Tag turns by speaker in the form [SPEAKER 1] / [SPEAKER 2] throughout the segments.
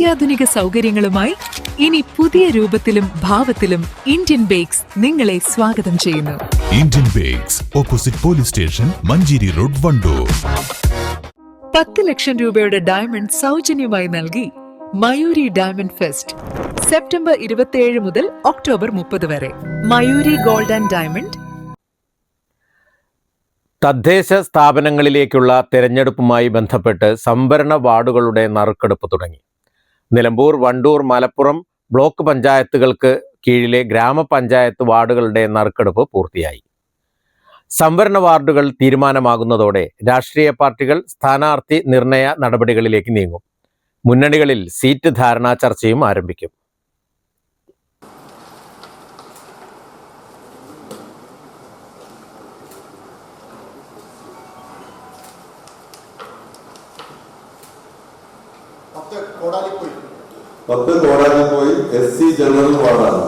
[SPEAKER 1] അത്യാധുനിക സൗകര്യങ്ങളുമായി ഇനി പുതിയ രൂപത്തിലും ഭാവത്തിലും ഇന്ത്യൻ ബേക്സ് നിങ്ങളെ സ്വാഗതം ചെയ്യുന്നു.
[SPEAKER 2] Indian bakes opposite police station Manjeri road Wandoor.
[SPEAKER 1] പത്ത് ലക്ഷം രൂപയുടെ ഡയമണ്ട് സൗജന്യമായി നൽകി മയൂരി ഡയമണ്ട് ഫെസ്റ്റ് സെപ്റ്റംബർ ഇരുപത്തിയേഴ് മുതൽ ഒക്ടോബർ മുപ്പത് വരെ. മയൂരി ഗോൾഡ് ആൻഡ് ഡയമണ്ട്
[SPEAKER 3] തദ്ദേശ സ്ഥാപനങ്ങളിലേക്കുള്ള തെരഞ്ഞെടുപ്പുമായി ബന്ധപ്പെട്ട് സംവരണ വാർഡുകളുടെ നറുക്കെടുപ്പ് തുടങ്ങി. നിലമ്പൂർ വണ്ടൂർ മലപ്പുറം ബ്ലോക്ക് പഞ്ചായത്തുകൾക്ക് കീഴിലെ ഗ്രാമപഞ്ചായത്ത് വാർഡുകളുടെ നറുക്കെടുപ്പ് പൂർത്തിയായി. സംവരണ വാർഡുകൾ തീരുമാനമാകുന്നതോടെ രാഷ്ട്രീയ പാർട്ടികൾ സ്ഥാനാർത്ഥി നിർണയ നടപടികളിലേക്ക് നീങ്ങും. മുന്നണികളിൽ സീറ്റ് ധാരണാ ചർച്ചയും ആരംഭിക്കും.
[SPEAKER 4] പത്ത് കോടാലി പോയി എസ് സി ജനറൽ വാർഡാണ്.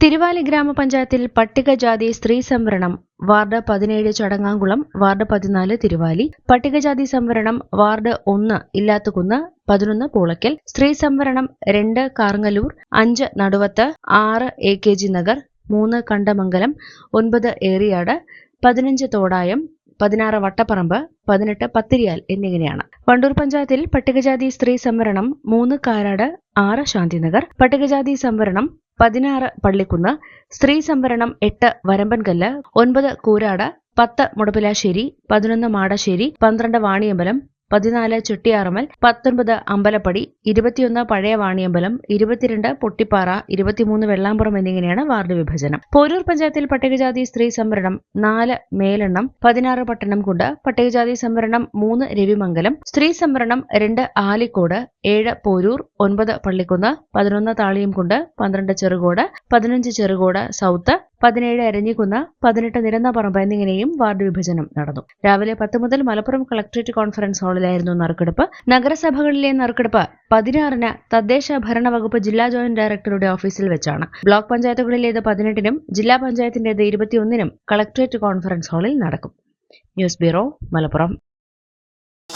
[SPEAKER 5] തിരുവാലി ഗ്രാമപഞ്ചായത്തിൽ പട്ടികജാതി സ്ത്രീ സംവരണം വാർഡ് പതിനേഴ് ചടങ്ങാങ്കുളം വാർഡ് പതിനാല് തിരുവാലി. പട്ടികജാതി സംവരണം വാർഡ് ഒന്ന് ഇല്ലാത്തുകുന്ന് പതിനൊന്ന് പൂളയ്ക്കൽ. സ്ത്രീ സംവരണം രണ്ട് കാർങ്ങലൂർ അഞ്ച് നടുവത്ത് ആറ് എ കെ ജി നഗർ മൂന്ന് കണ്ടമംഗലം ഒൻപത് ഏറിയാട് പതിനഞ്ച് തോടായം പതിനാറ് വട്ടപ്പറമ്പ് പതിനെട്ട് പത്തിരിയാൽ എന്നിങ്ങനെയാണ്. വണ്ടൂർ പഞ്ചായത്തിൽ പട്ടികജാതി സ്ത്രീ സംവരണം മൂന്ന് കാരാട് ആറ് ശാന്തിനഗർ. പട്ടികജാതി സംവരണം പതിനാറ് പള്ളിക്കുന്ന്. സ്ത്രീ സംവരണം എട്ട് വരമ്പൻകല്ല്. ഒൻപത് കൂരാട് പത്ത് മുടപ്പിലാശ്ശേരി പതിനൊന്ന് മാടശ്ശേരി പന്ത്രണ്ട് വാണിയമ്പലം പതിനാല് ചുട്ടിയാറമൽ പത്തൊൻപത് അമ്പലപ്പടി ഇരുപത്തിയൊന്ന് പഴയ വാണിയമ്പലം ഇരുപത്തിരണ്ട് പൊട്ടിപ്പാറ ഇരുപത്തിമൂന്ന് വെള്ളാമ്പുറം എന്നിങ്ങനെയാണ് വാർഡ് വിഭജനം. പോരൂർ പഞ്ചായത്തിൽ പട്ടികജാതി സ്ത്രീ സംവരണം നാല് മേലെണ്ണം പതിനാറ് പട്ടണംകുണ്ട് പട്ടികജാതി സംവരണം മൂന്ന് രവിമംഗലം സ്ത്രീ സംവരണം രണ്ട് ആലിക്കോട് ഏഴ് പോരൂർ ഒൻപത് പള്ളിക്കുന്ന് പതിനൊന്ന് താളിയംകുണ്ട് പന്ത്രണ്ട് ചെറുകോട് പതിനഞ്ച് ചെറുകോട് സൗത്ത് പതിനേഴ് എരഞ്ഞിക്കുന്ന് പതിനെട്ട് നിരന്നപറമ്പ് എന്നിങ്ങനെയും വാർഡ് വിഭജനം നടന്നു. രാവിലെ പത്ത് മുതൽ മലപ്പുറം കളക്ട്രേറ്റ് കോൺഫറൻസ് ഹാളിലായിരുന്നു നറുക്കെടുപ്പ്. നഗരസഭകളിലെ നറുക്കെടുപ്പ് പതിനാറിന് തദ്ദേശ ഭരണ വകുപ്പ് ജില്ലാ ജോയിന്റ് ഡയറക്ടറുടെ ഓഫീസിൽ വെച്ചാണ്. ബ്ലോക്ക് പഞ്ചായത്തുകളിലേത് പതിനെട്ടിനും ജില്ലാ പഞ്ചായത്തിന്റേത് ഇരുപത്തിയൊന്നിനും കളക്ട്രേറ്റ് കോൺഫറൻസ് ഹാളിൽ നടക്കും. News bureau Malappuram.